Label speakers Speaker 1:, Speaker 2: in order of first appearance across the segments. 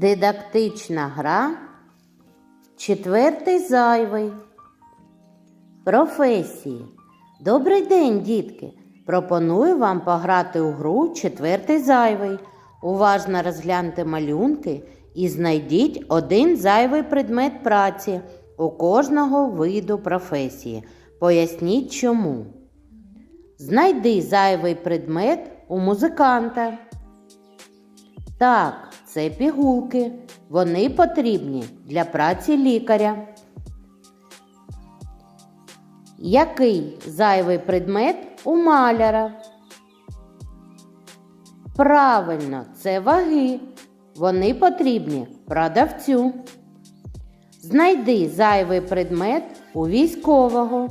Speaker 1: Дидактична гра. Четвертий зайвий. Професії. Добрий день, дітки! Пропоную вам пограти у гру четвертий зайвий. Уважно розгляньте малюнки і знайдіть один зайвий предмет праці у кожного виду професії. Поясніть чому. Знайди зайвий предмет у музиканта. Так, це пігулки. Вони потрібні для праці лікаря. Який зайвий предмет у маляра? Правильно, це ваги. Вони потрібні продавцю. Знайди зайвий предмет у військового.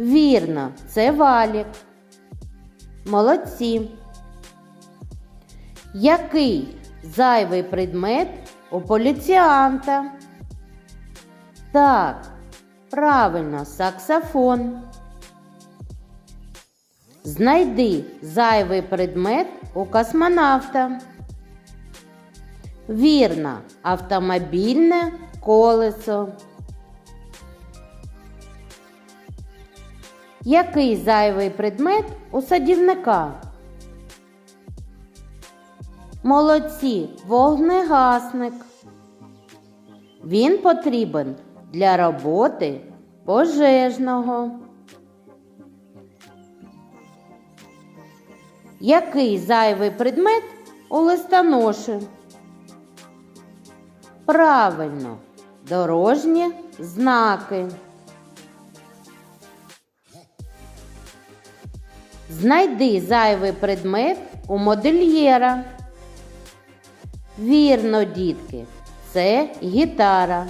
Speaker 1: Вірно, це валік. Молодці. Який зайвий предмет у поліціанта? Так, правильно, саксофон. Знайди зайвий предмет у космонавта. Вірно, автомобільне колесо. Який зайвий предмет у садівника? Молодці, вогнегасник. Він потрібен для роботи пожежного. Який зайвий предмет у листоноші? Правильно, дорожні знаки. Знайди зайвий предмет у модельєра. Вірно, дітки, це гітара.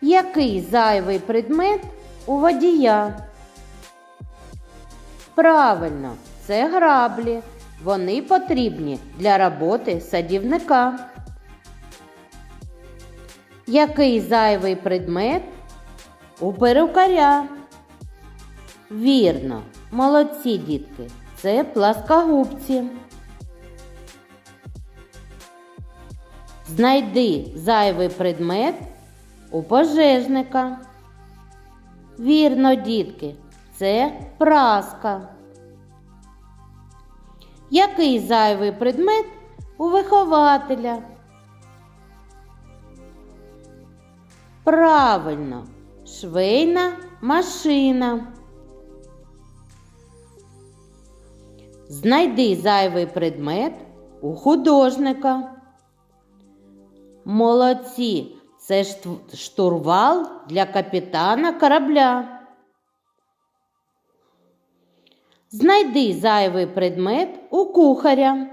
Speaker 1: Який зайвий предмет у водія? Правильно, це граблі. Вони потрібні для роботи садівника. Який зайвий предмет у перукаря? Вірно, молодці дітки. Це пласкогубці. Знайди зайвий предмет у пожежника. Вірно, дітки, це праска. Який зайвий предмет у вихователя? Правильно, швейна машина. Знайди зайвий предмет у художника. Молодці, це штурвал для капітана корабля. Знайди зайвий предмет у кухаря.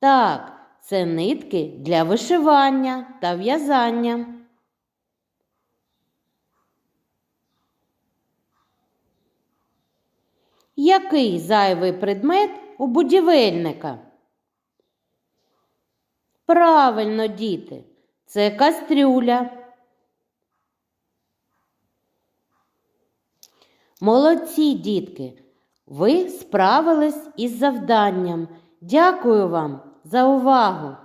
Speaker 1: Так, це нитки для вишивання та в'язання. Який зайвий предмет у будівельника? Правильно, діти, це кастрюля. Молодці, дітки, ви справились із завданням. Дякую вам за увагу!